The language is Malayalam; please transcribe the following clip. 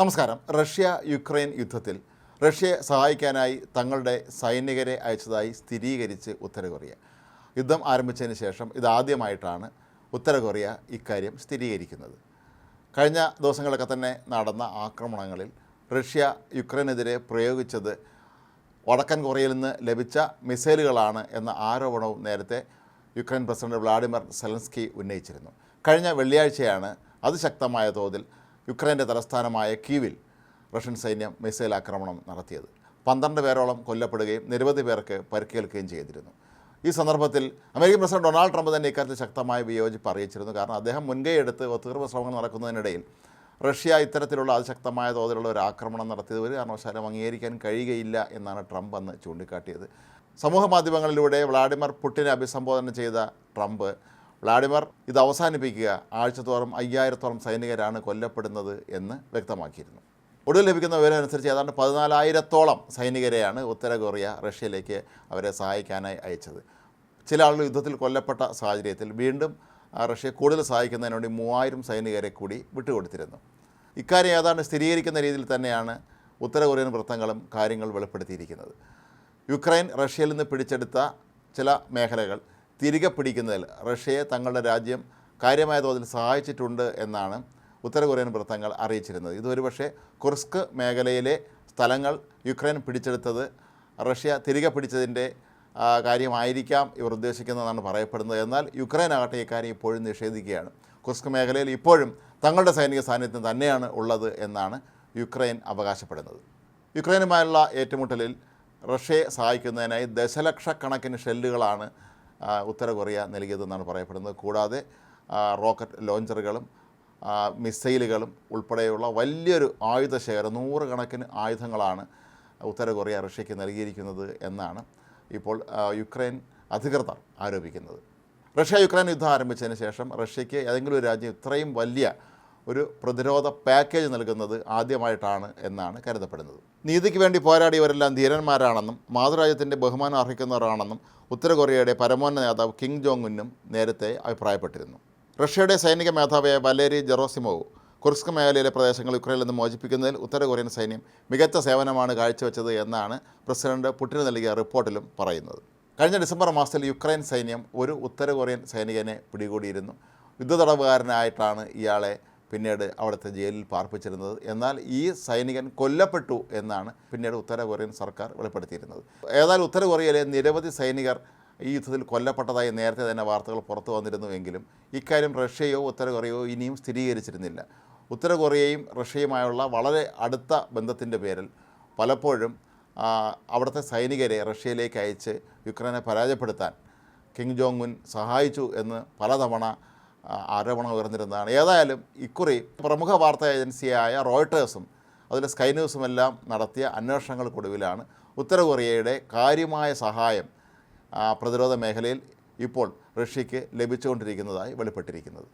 നമസ്കാരം. റഷ്യ യുക്രൈൻ യുദ്ധത്തിൽ റഷ്യയെ സഹായിക്കാനായി തങ്ങളുടെ സൈനികരെ അയച്ചതായി സ്ഥിരീകരിച്ച് ഉത്തര കൊറിയ. യുദ്ധം ആരംഭിച്ചതിന് ശേഷം ഇതാദ്യമായിട്ടാണ് ഉത്തര കൊറിയ ഇക്കാര്യം സ്ഥിരീകരിക്കുന്നത്. കഴിഞ്ഞ ദിവസങ്ങളൊക്കെ തന്നെ നടന്ന ആക്രമണങ്ങളിൽ റഷ്യ യുക്രൈനെതിരെ പ്രയോഗിച്ചത് വടക്കൻ കൊറിയയിൽ നിന്ന് ലഭിച്ച മിസൈലുകളാണ് എന്ന ആരോപണവും നേരത്തെ യുക്രൈൻ പ്രസിഡന്റ് വ്ളാഡിമിർ സെലൻസ്കി ഉന്നയിച്ചിരുന്നു. കഴിഞ്ഞ വെള്ളിയാഴ്ചയാണ് അതിശക്തമായ തോതിൽ യുക്രൈന്റെ തലസ്ഥാനമായ കീവിൽ റഷ്യൻ സൈന്യം മിസൈൽ ആക്രമണം നടത്തിയത്. പന്ത്രണ്ട് പേരോളം കൊല്ലപ്പെടുകയും നിരവധി പേർക്ക് പരിക്കേൽക്കുകയും ചെയ്തിരുന്നു. ഈ സന്ദർഭത്തിൽ അമേരിക്കൻ പ്രസിഡന്റ് ഡൊണാൾഡ് ട്രംപ് തന്നെ ഇക്കാര്യത്തിൽ ശക്തമായ വിയോജിപ്പ് അറിയിച്ചിരുന്നു. കാരണം അദ്ദേഹം മുൻകൈ എടുത്ത് ഒത്തുതീർപ്പ് ശ്രമങ്ങൾ നടക്കുന്നതിനിടയിൽ റഷ്യ ഇത്തരത്തിലുള്ള അതിശക്തമായ തോതിലുള്ള ഒരു ആക്രമണം നടത്തിയത് ഒരു കാരണവശാലും അംഗീകരിക്കാൻ കഴിയുകയില്ല എന്നാണ് ട്രംപ് അന്ന് ചൂണ്ടിക്കാട്ടിയത്. സമൂഹ മാധ്യമങ്ങളിലൂടെ വ്ളാഡിമിർ പുടിനെ അഭിസംബോധന ചെയ്ത ട്രംപ് വ്ളാഡിമിർ ഇത് അവസാനിപ്പിക്കുക. ആഴ്ചതോറും അയ്യായിരത്തോളം സൈനികരാണ് കൊല്ലപ്പെടുന്നത് എന്ന് വ്യക്തമാക്കിയിരുന്നു. ഒടുവിൽ ലഭിക്കുന്ന വിവരം അനുസരിച്ച് ഏതാണ്ട് പതിനാലായിരത്തോളം സൈനികരെയാണ് ഉത്തര കൊറിയ റഷ്യയിലേക്ക് അവരെ സഹായിക്കാനായി അയച്ചത്. ചില ആളുകൾ യുദ്ധത്തിൽ കൊല്ലപ്പെട്ട സാഹചര്യത്തിൽ വീണ്ടും റഷ്യ കൂടുതൽ സഹായിക്കുന്നതിന് വേണ്ടി മൂവായിരം സൈനികരെ കൂടി വിട്ടുകൊടുത്തിരുന്നു. ഇക്കാര്യം ഏതാണ്ട് സ്ഥിരീകരിക്കുന്ന രീതിയിൽ തന്നെയാണ് ഉത്തര കൊറിയൻ വൃത്തങ്ങളും കാര്യങ്ങൾ വെളിപ്പെടുത്തിയിരിക്കുന്നത്. യുക്രൈൻ റഷ്യയിൽ നിന്ന് പിടിച്ചെടുത്ത ചില മേഖലകൾ തിരികെ പിടിക്കുന്നതിൽ റഷ്യയെ തങ്ങളുടെ രാജ്യം കാര്യമായ തോതിൽ സഹായിച്ചിട്ടുണ്ട് എന്നാണ് ഉത്തര കൊറിയൻ വൃത്തങ്ങൾ അറിയിച്ചിരുന്നത്. ഇത് പക്ഷേ കുർസ്ക് മേഖലയിലെ സ്ഥലങ്ങൾ യുക്രൈൻ പിടിച്ചെടുത്തത് റഷ്യ തിരികെ പിടിച്ചതിന്റെ കാര്യമായിരിക്കാം ഇവർ ഉദ്ദേശിക്കുന്നതെന്നാണ് പറയപ്പെടുന്നത്. എന്നാൽ യുക്രൈൻ ആകട്ടെ ഇക്കാര്യം ഇപ്പോഴും നിഷേധിക്കുകയാണ്. കുർസ്ക് മേഖലയിൽ ഇപ്പോഴും തങ്ങളുടെ സൈനിക സാന്നിധ്യം തന്നെയാണ് ഉള്ളത് എന്നാണ് യുക്രൈൻ അവകാശപ്പെടുന്നത്. യുക്രൈനുമായുള്ള ഏറ്റുമുട്ടലിൽ റഷ്യയെ സഹായിക്കുന്നതിനായി ദശലക്ഷക്കണക്കിന് ഷെല്ലുകളാണ് ഉത്തര കൊറിയ നൽകിയതെന്നാണ് പറയപ്പെടുന്നത്. കൂടാതെ റോക്കറ്റ് ലോഞ്ചറുകളും മിസൈലുകളും ഉൾപ്പെടെയുള്ള വലിയൊരു ആയുധശേഖരം നൂറുകണക്കിന് ആയുധങ്ങളാണ് ഉത്തര കൊറിയ റഷ്യയ്ക്ക് നൽകിയിരിക്കുന്നത് എന്നാണ് ഇപ്പോൾ യുക്രൈൻ അധികൃതർ ആരോപിക്കുന്നത്. റഷ്യ യുക്രൈൻ യുദ്ധം ആരംഭിച്ചതിന് ശേഷം റഷ്യയ്ക്ക് ഏതെങ്കിലും ഒരു രാജ്യം ഇത്രയും വലിയ ഒരു പ്രതിരോധ പാക്കേജ് നൽകുന്നത് ആദ്യമായിട്ടാണ് എന്നാണ് കരുതപ്പെടുന്നത്. നീതിക്ക് വേണ്ടി പോരാടിയവരെല്ലാം ധീരന്മാരാണെന്നും മാതൃരാജ്യത്തിന്റെ ബഹുമാനം അർഹിക്കുന്നവരാണെന്നും ഉത്തര കൊറിയയുടെ പരമോന്നത നേതാവ് കിങ് ജോങ് ഉന്നും നേരത്തെ അഭിപ്രായപ്പെട്ടിരുന്നു. റഷ്യയുടെ സൈനിക മേധാവിയായ വലേരി ജെറോസിമോവ് കുർസ്ക് മേഖലയിലെ പ്രദേശങ്ങൾ യുക്രൈനിൽ നിന്ന് മോചിപ്പിക്കുന്നതിൽ ഉത്തര കൊറിയൻ സൈന്യം മികച്ച സേവനമാണ് കാഴ്ചവെച്ചത് എന്നാണ് പ്രസിഡന്റ് പുടിന് നൽകിയ റിപ്പോർട്ടിലും പറയുന്നത്. കഴിഞ്ഞ ഡിസംബർ മാസത്തിൽ യുക്രൈൻ സൈന്യം ഒരു ഉത്തര കൊറിയൻ സൈനികനെ പിടികൂടിയിരുന്നു. യുദ്ധതടവുകാരനായിട്ടാണ് ഇയാളെ പിന്നീട് അവിടുത്തെ ജയിലിൽ പാർപ്പിച്ചിരുന്നത്. എന്നാൽ ഈ സൈനികൻ കൊല്ലപ്പെട്ടു എന്നാണ് പിന്നീട് ഉത്തര കൊറിയൻ സർക്കാർ വെളിപ്പെടുത്തിയിരുന്നത്. ഏതായാലും ഉത്തര കൊറിയയിലെ നിരവധി സൈനികർ ഈ യുദ്ധത്തിൽ കൊല്ലപ്പെട്ടതായി നേരത്തെ തന്നെ വാർത്തകൾ പുറത്തു വന്നിരുന്നുവെങ്കിലും ഇക്കാര്യം റഷ്യയോ ഉത്തര കൊറിയയോ ഇനിയും സ്ഥിരീകരിച്ചിരുന്നില്ല. ഉത്തര കൊറിയയും റഷ്യയുമായുള്ള വളരെ അടുത്ത ബന്ധത്തിന്റെ പേരിൽ പലപ്പോഴും അവിടുത്തെ സൈനികരെ റഷ്യയിലേക്ക് അയച്ച് യുക്രൈനെ പരാജയപ്പെടുത്താൻ കിങ് ജോങ് ഉൻ സഹായിച്ചു എന്ന് പലതവണ ആരോപണം ഉയർന്നിരുന്നതാണ്. ഏതായാലും ഇക്കുറി പ്രമുഖ വാർത്താ ഏജൻസിയായ റോയിട്ടേഴ്സും അതിൽ സ്കൈ ന്യൂസുമെല്ലാം നടത്തിയ അന്വേഷണങ്ങൾക്കൊടുവിലാണ് ഉത്തര കൊറിയയുടെ കാര്യമായ സഹായം പ്രതിരോധ മേഖലയിൽ ഇപ്പോൾ റഷ്യയ്ക്ക് ലഭിച്ചുകൊണ്ടിരിക്കുന്നതായി വെളിപ്പെട്ടിരിക്കുന്നത്.